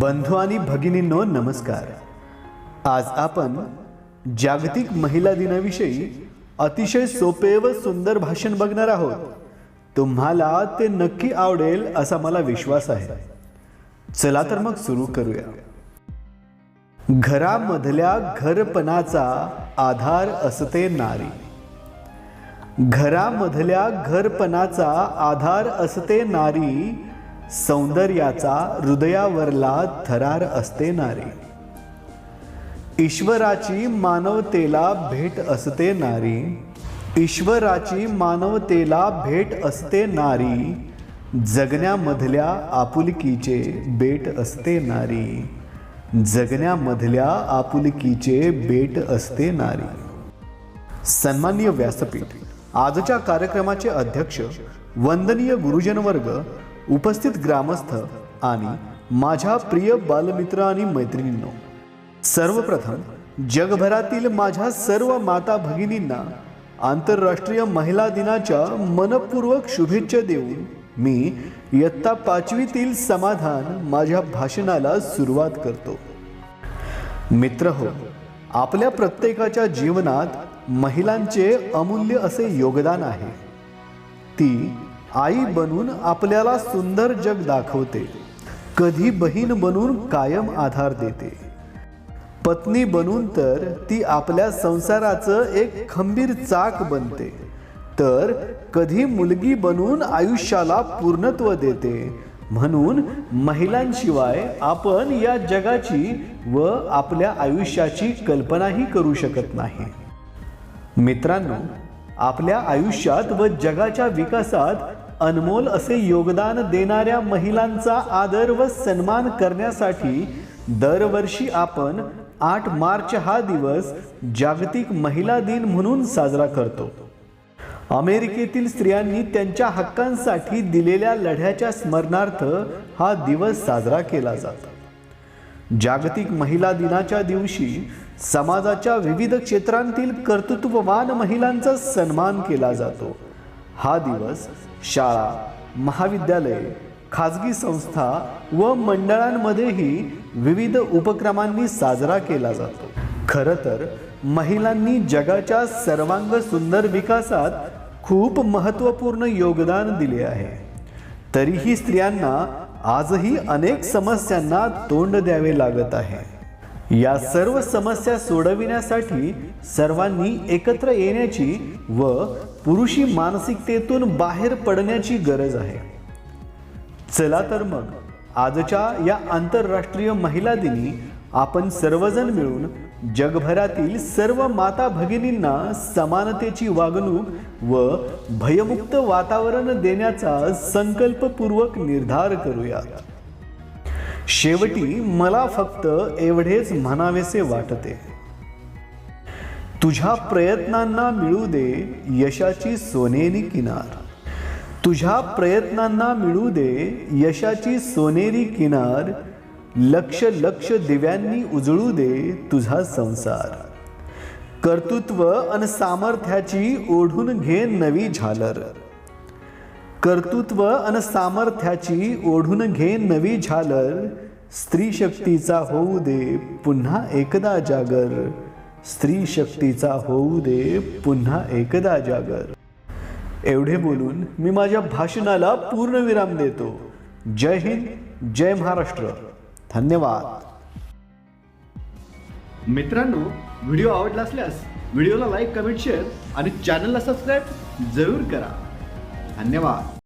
बंधू आणि भगिनींनो नमस्कार. आज आपण जागतिक महिला दिनाविषयी अतिशय सोपे व सुंदर भाषण बघणार आहोत. तुम्हाला ते नक्की आवडेल असा मला विश्वास आहे. चला तर मग सुरू करूया. घरामधल्या घरपणाचा आधार असते नारी. घरामधल्या घरपणाचा आधार असते नारी सौंदर्याचा हृदयावरला थरार असते नारी. ईश्वराची मानवतेला भेट असते नारी. ईश्वराची मानवतेला भेट असते नारी. जगण्यामधल्या आपुलकीचे बेट असते नारी. जगण्यामधल्या आपुलकीचे बेट असते नारी. सन्माननीय व्यासपीठ आजच्या कार्यक्रमाचे अध्यक्ष वंदनीय गुरुजन वर्ग उपस्थित ग्रामस्थ आणि माझ्या प्रिय बालमित्र आणि मैत्रिणींनो सर्वप्रथम जगभरातील माझ्या सर्व माता भगिनींना आंतरराष्ट्रीय महिला दिनाच्या मनपूर्वक शुभेच्छा देऊन मी इयत्ता पाचवीतील समाधान माझ्या भाषणाला सुरुवात करतो. मित्र हो आपल्या प्रत्येकाच्या जीवनात महिलांचे अमूल्य असे योगदान आहे. ती आई बनून आपल्याला सुंदर जग दाखवते. कधी बहीण बनून कायम आधार देते. पत्नी बनून तर ती आपल्या संसाराचं एक खंबीर चाक बनते. तर कधी मुलगी बनून आयुष्याला पूर्णत्व देते. म्हणून महिलांशिवाय आपण या जगाची व आपल्या आयुष्याची कल्पनाही करू शकत नाही. मित्रांनो आपल्या आयुष्यात व जगाच्या विकासात अनमोल असे योगदान देणाऱ्या महिलांचा आदर व सन्मान करण्यासाठी दरवर्षी आपण आठ मार्च हा दिवस जागतिक महिला दिन म्हणून साजरा करतो. अमेरिकेतील स्त्रियांनी त्यांच्या हक्कांसाठी दिलेल्या लढ्याच्या स्मरणार्थ हा दिवस साजरा केला जातो. जागतिक महिला दिनाच्या दिवशी समाजाच्या विविध क्षेत्रांतील कर्तृत्ववान महिलांचा सन्मान केला जातो. हा दिवस शाळा महाविद्यालय खाजगी संस्था व मंडळांमध्येही विविध उपक्रमांनी साजरा केला जातो. खरं तर महिलांनी जगाच्या सर्वांग सुंदर विकासात खूप महत्त्वपूर्ण योगदान दिले आहे. तरीही स्त्रियांना आजही अनेक समस्यांना तोंड द्यावे लागत आहे. या सर्व समस्या सोडविण्यासाठी सर्वांनी एकत्र येण्याची व पुरुषी मानसिकतेतून बाहेर पडण्याची गरज आहे. चला तर मग आजच्या या आंतरराष्ट्रीय महिला दिनी आपण सर्वजण मिळून जगभरातील सर्व माता भगिनींना समानतेची वागणूक व भयमुक्त वातावरण देण्याचा संकल्पपूर्वक निर्धार करूया शेवटी मला फक्त एवढेच म्हणावेसे वाटते. तुझ्या प्रयत्नांना मिळू दे यशाची सोनेरी किनार. तुझ्या प्रयत्नांना मिळू दे यशाची सोनेरी किनार. लक्ष लक्ष दिव्यांनी उजळू दे तुझा संसार. कर्तृत्व अन सामर्थ्याची ओढून घे नवी झालर. कर्तृत्व अन सामर्थ्याची ओढून घे नवी झालर. स्त्री शक्तीचा होऊ दे पुन्हा एकदा जागर. स्त्री शक्तीचा होऊ दे पुन्हा एकदा जागर. एवढे बोलून मी माझ्या भाषणाला पूर्णविराम देतो. जय हिंद जय महाराष्ट्र. धन्यवाद. मित्रांनो व्हिडिओ आवडला असल्यास व्हिडिओला लाईक कमेंट शेअर आणि चॅनलला सबस्क्राईब जरूर करा. धन्यवाद।